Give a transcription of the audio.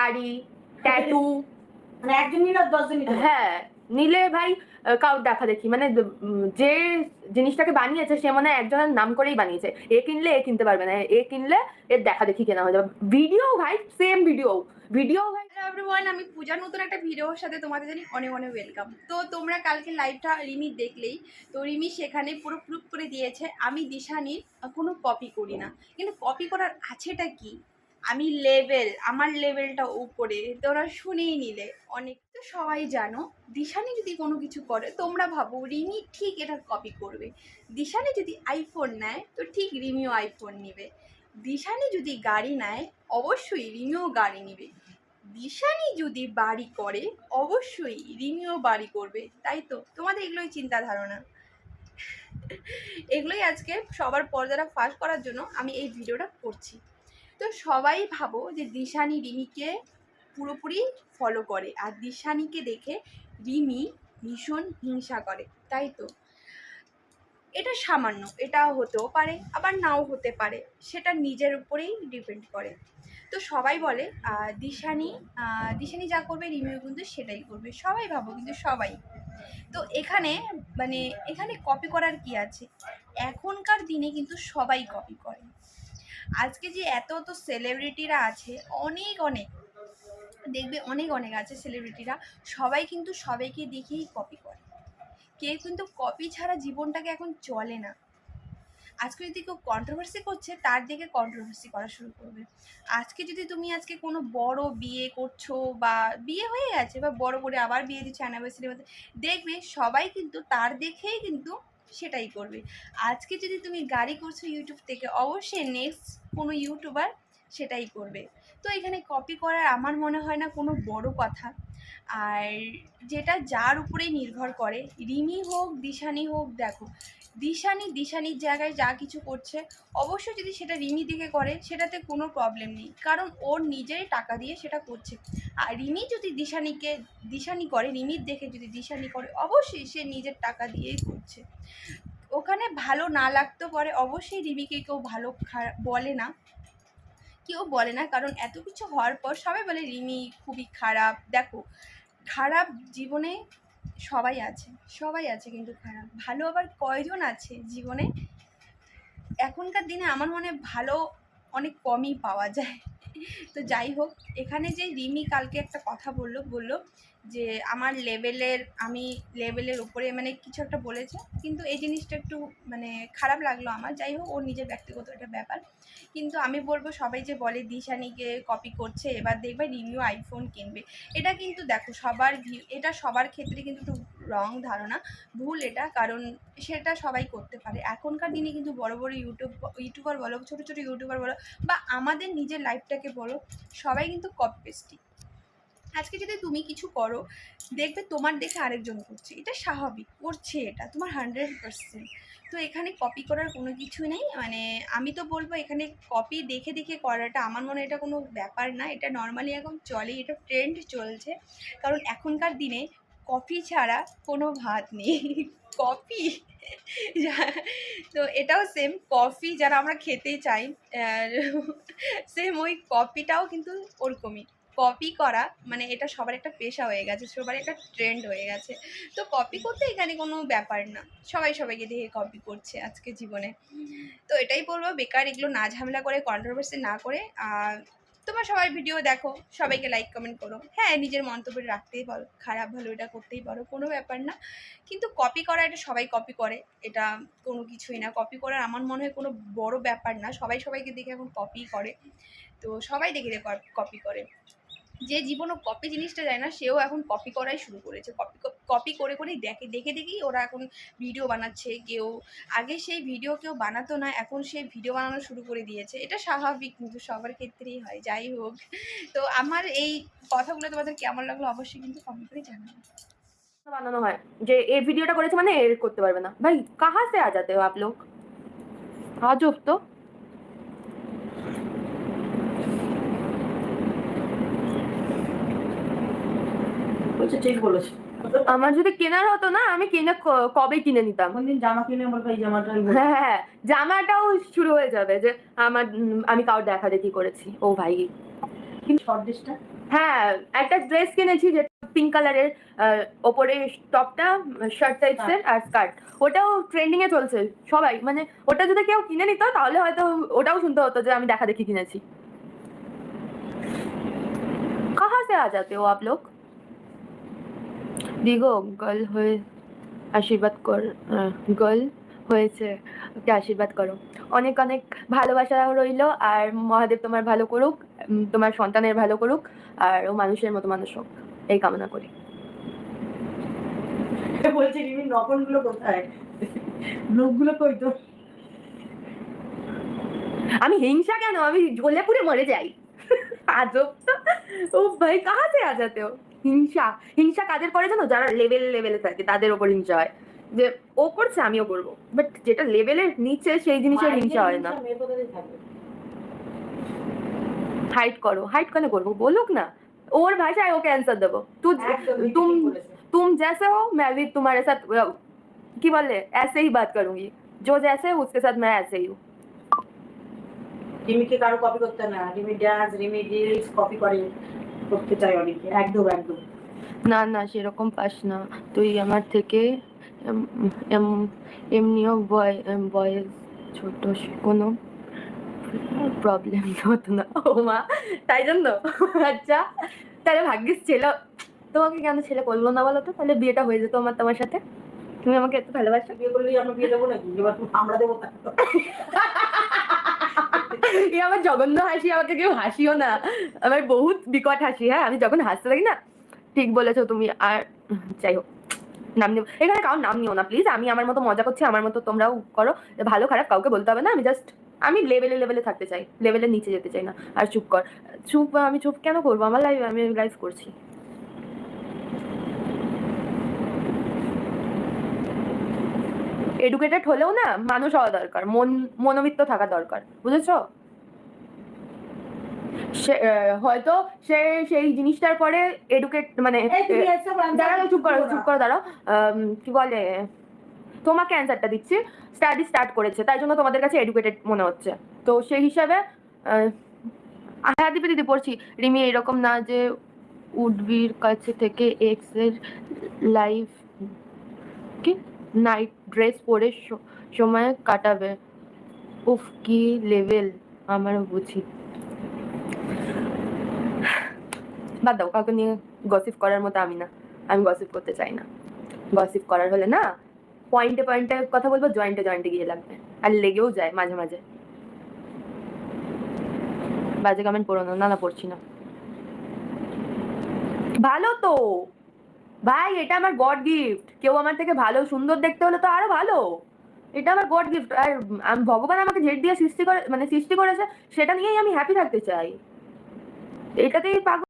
Sari tattoo মানে একজন নিলে দশজন। হ্যাঁ নিলে ভাই কারোর দেখা দেখি। মানে যে জিনিসটাকে বানিয়েছে সে মানে একজনের নাম করেই বানিয়েছে। এ কিনলে এ কিনতে পারবে না। এ কিনলে এর দেখা দেখি কেনা হয়ে যাবে। ভিডিও ভাই সেম ভিডিও ভিডিও ভাই এভরিওয়ান আমি পূজার নতুন একটা ভিডিওর সাথে তোমাদের জানি অনেক অনেক ওয়েলকাম তো তোমরা কালকে লাইভটা রিমি দেখলেই তো রিমি সেখানে পুরো প্রুফ করে দিয়েছে আমি দিশানির কোনো কপি করি না। কিন্তু কপি করার আছেটা কি? আমি লেভেল আমার লেভেলটা উপরে তোমরা শুনেই নিলে। অনেক তো সবাই জানো, দিশানি যদি কোনো কিছু করে, তোমরা ভাবো রিমি ঠিক এটা কপি করবে। দিশানি যদি আইফোন নেয়, তো ঠিক রিমিও আইফোন নেবে। দিশানি যদি গাড়ি নেয়, অবশ্যই রিমিও গাড়ি নেবে। দিশানি যদি বাড়ি করে, অবশ্যই রিমিও বাড়ি করবে। তাই তো? তোমাদের এগুলোই চিন্তা ধারণা। এগুলোই আজকে সবার পর্দাটা ফাঁস করার জন্য আমি এই ভিডিওটা করছি। তো সবাই ভাবো যে দিশানি রিমিকে পুরোপুরি ফলো করে। আর দিশানিকে দেখে রিমি ভীষণ হিংসা করে, তাই তো? এটা সামান্য এটা হতেও পারে, আবার নাও হতে পারে, সেটা নিজের উপরেই ডিপেন্ড করে। তো সবাই বলে দিশানি দিশানি যা করবে, রিমিও কিন্তু সেটাই করবে। সবাই ভাবো, কিন্তু সবাই। তো এখানে মানে এখানে কপি করার কি আছে? এখনকার দিনে কিন্তু সবাই কপি করে। আজকে যে এত তো সেলিব্রিটিরা আছে, অনেক অনেক। দেখবে অনেক অনেক আছে সেলিব্রিটিরা সবাই কিন্তু সবাইকে দেখেই কপি করে। কেউ কিন্তু কপি ছাড়া জীবনটাকে এখন চলে না। আজকে যদি কেউ কন্ট্রোভার্সি করছে, তার দিকে কন্ট্রোভার্সি করা শুরু করবে। আজকে যদি তুমি আজকে কোনো বড় বিয়ে করছ বা বিয়ে হয়ে গেছে বা বড় করে আবার বিয়ে দিচ্ছে অ্যানিভার্সারি দেখবে সবাই কিন্তু তার দেখেই কিন্তু সেটাই করবে। আজকে যদি তুমি গাড়ি করছ ইউটিউব থেকে, অবশ্যই নেক্সট কোনো ইউটিউবার সেটাই করবে। তো এখানে কপি করার আমার মনে হয় না কোনো বড় কথা। আর যেটা যার উপরেই নির্ভর করে, রিমি হোক, দিশানি হোক, দেখো দিশানি, দিশানির জায়গায় যা কিছু করছে, অবশ্যই যদি সেটা রিমি দিকে করে, সেটাতে কোনো প্রবলেম নেই। কারণ ওর নিজেরই টাকা দিয়ে সেটা করছে। আর রিমি যদি দিশানিকে, দিশানি করে, রিমির দেখে যদি দিশানি করে, অবশ্যই সে নিজের টাকা দিয়েই করছে। ওখানে ভালো না লাগতেও পারে। অবশ্যই রিমিকে কেউ ভালো বলে না। কেউ বলে না, কারণ এত কিছু হওয়ার পর সবাই বলে, রিমি খুবই খারাপ। দেখো, খারাপ জীবনে সবাই আছে সবাই আছে কিন্তু খারাপ। ভালো আবার কয়জন আছে জীবনে? এখনকার দিনে আমার মনে ভালো অনেক কমই পাওয়া যায়। তো যাই হোক, এখানে যে রিমি কালকে একটা কথা বলল বলল যে আমার লেভেলের, আমি লেভেলের উপরে মানে কিছু একটা বলেছে, কিন্তু এই জিনিসটা একটু মানে খারাপ লাগল আমার। যাই হোক ওর নিজের ব্যক্তিগত একটা ব্যাপার। কিন্তু আমি বলব, সবাই যে বলে দিশানিকে কপি করছে, এবার দেখবে রিমিও আইফোন কিনবে। এটা কিন্তু দেখো, সবার ভিউ এটা সবার ক্ষেত্রে কিন্তু রং ধারণা, ভুল এটা, কারণ সেটা সবাই করতে পারে। এখনকার দিনে কিন্তু বড় বড় ইউটিউব, ইউটিউবার বলো, ছোটো ছোটো ইউটিউবার বলো, বা আমাদের নিজের লাইফটাকে বলো, সবাই কিন্তু কপি পেস্টি আজকে যদি তুমি কিছু করো, দেখবে তোমার দেখে আরেকজন করছে। এটা স্বাভাবিক, করছে এটা, তোমার হান্ড্রেড পার্সেন্ট। তো এখানে কপি করার কোনো কিছু নেই মানে আমি তো বলব এখানে কপি দেখে দেখে করাটা আমার মনে এটা কোনো ব্যাপার না, এটা নর্মালি এখন চলে এটা ট্রেন্ড চলছে। কারণ এখনকার দিনে কফি ছাড়া কোনো ভাত নেই। কফি? তো এটাও সেম কফি যারা আমরা খেতে চাই সেম ওই কফিটাও কিন্তু ওরকমই। কপি করা মানে এটা সবার একটা পেশা হয়ে গেছে, সবার একটা ট্রেন্ড হয়ে গেছে। তো কপি করতে এখানে কোনো ব্যাপার না। সবাই সবাইকে দেখে কপি করছে আজকে জীবনে। তো এটাই বলব, বেকার এগুলো না ঝামেলা করে কন্ট্রোভার্সি না করে, আর তোমার সবাই ভিডিও দেখো, সবাইকে লাইক কমেন্ট করো। হ্যাঁ নিজের মন্তব্য রাখতেই পারো, খারাপ ভালো এটা করতেই পারো, কোনো ব্যাপার না। কিন্তু কপি করা এটা সবাই কপি করে, এটা কোনো কিছুই না। কপি করার আমার মনে হয় কোনো বড় ব্যাপার না। সবাই সবাইকে দেখে এখন কপি করে। তো সবাই দেখে দেখে কপি করে। যে জীবনও কপি জিনিসটা যায় না, সেও এখন কপি করাই শুরু করেছে। কপি কপি করে করেই দেখে দেখে দেখেই ওরা এখন ভিডিও বানাচ্ছে। কেউ, আগে সেই ভিডিও কেউ বানাতো না, এখন সেই ভিডিও বানানো শুরু করে দিয়েছে। এটা স্বাভাবিক, কিন্তু সবার ক্ষেত্রেই হয়। যাই হোক, তো আমার এই কথাগুলো তোমাদের কেমন লাগল অবশ্যই কিন্তু কমেন্ট করে জানাবে। বানানো হয়। যে এই ভিডিওটা করেছে মানে এর করতে পারবে না। ভাই কাহা সে আ জাতে আজব তো। বলছে ঠিক বলেছে। আমার যদি কেনার হতো না আমি কিনে কবে কিনে নিতাম? জামা কিনে বলব এই জামাটা হ্যাঁ, হ্যাঁ হ্যাঁ জামাটাও শুরু হয়ে যাবে যে আমার আমি কাউ দেখা দেখি করেছি। ও ভাই। কিন্তু হ্যাঁ একটা ড্রেস কিনেছি যে পিঙ্ক কালারের ওপরে টপটা শার্ট টাইপসের আর স্কার্ট ওটাও ট্রেন্ডিং এ চলছে সবাই। মানে ওটা যদি কেউ কিনে নিত তাহলে হয়তো ওটাও শুনতে হতো যে আমি দেখা দেখি কিনেছি। কাহা সে আ যাতে ও আপ লোক দিগো গার্ল হয়ে আশীর্বাদ কর গার্ল হয়েছে ওকে আশীর্বাদ করো। অনেক অনেক ভালোবাসা রইল আর মহাদেব তোমার ভালো করুক তোমার সন্তানের ভালো করুক আর ও মানুষের মতো মানুষ হোক এই কামনা করি। বলছে রিমির নকলগুলো কোথায়? লোকগুলো কই তো আমি হিংসা কেন? আমি পুড়ে মরে যাই। আজব তো। ও ভাই কাহা সে আ যাতে হিংসা হিংসা কাদের করে জানো যারা লেভেল লেভেলে থাকে তাদের ওপর হিংসা হয় যে ও করছে আমিও করবো বাট যেটা লেভেলের নিচে সেই জিনিসের হিংসা হয় না মেয়ে কোথা থেকে থাকবে হাইট করো হাইট কেন করবো বলুক না ওর ভাষায় ওকে অ্যান্সার দেবো তুই একদম দিদি तुम ঠিক বলেছে। तुम जैसे हो मैं भी तुम्हारे साथ अ, की बोले ऐसे ही बात करूंगी जो जैसे है उसके साथ मैं ऐसे ही हूँ রিমিকে কারো কপি করতে না Rimi dance Rimi reels copy করে করতে চাই অনেকে। একদম একদম। না না সেরকম পাস না। তুই আমার থেকে এম- এম- এমনিও বয় বয়েস ছোট কোনো প্রবলেম হতো না। ও মা তাই জন্য? আচ্ছা তাহলে ভাগ্যিস ছেলে তোমাকে কেন ছেলে করল না বলো তো? তাহলে বিয়েটা হয়ে যেত আমার তোমার সাথে। তুমি আমাকে এত ভালোবাসো? বিয়ে করলেই আমরা বিয়ে দেবো নাকি? এবার আমরা দেবো। এ আমার জঘন্য হাসি, আমাকে কেউ হাসিও না। আমার বহুত বিকট হাসি হ্যাঁ? আমি যখন হাসতে থাকি না, ঠিক বলেছ তুমি। আর যাই হোক, নাম নিও এখানে কারোর নাম নিও না প্লিজ আমি আমার মতো মজা করছি, আমার মতো তোমরাও করো। ভালো, খারাপ কাউকে বলতে হবে না। আমি জাস্ট আমি লেভেলে লেভেলে থাকতে চাই। লেভেলের নিচে যেতে চাই না। আর চুপ কর। চুপ, আমি চুপ কেন করব? আমার লাইফ আমি লাইফ করছি। এডুকেটেড হলেও না মানুষ হওয়া দরকার মন মনোবিত্ত থাকা দরকার বুঝেছ? হয়তো সে সেই জিনিসটার পরে এডুকেট মানে দাঁড়াও চুপ করো চুপ করো দাঁড়াও। কি বলে? তোমাকে অ্যান্সারটা দিচ্ছি। স্টাডি স্টার্ট করেছে তাই জন্য তোমাদের কাছে এডুকেটেড মনে হচ্ছে। তো সেই হিসাবে হ্যাঁ দিদি দিদি পড়ছি। রিমি এরকম না যে উডবির কাছে থেকে এক্সের লাইফ কি? নাইট ড্রেস পরে সময় কাটাবে। উফ, কি লেভেল আমারও বুঝি। বাদ দাও, কাউকে নিয়ে গসিপ করার মতো আমি না। আমি গসিপ করতে চাই না। গসিপ করার হলে না পয়েন্টে পয়েন্টে কথা বলব জয়েন্টে জয়েন্টে গিয়ে লাগবে। আর লেগেও যায় মাঝে মাঝে। বাজে কমেন্ট পড়ো না না পড়ছি না। ভালো তো! ভাই, এটা আমার গড গিফট কেউ আমার থেকে ভালো, সুন্দর দেখতে হলে তো আরও ভালো। এটা আমার গড গিফট আর ভগবান আমাকে ঝেট দিয়ে সৃষ্টি করে মানে সৃষ্টি করেছে, সেটা নিয়েই আমি হ্যাপি থাকতে চাই। এটাতেই পাগল।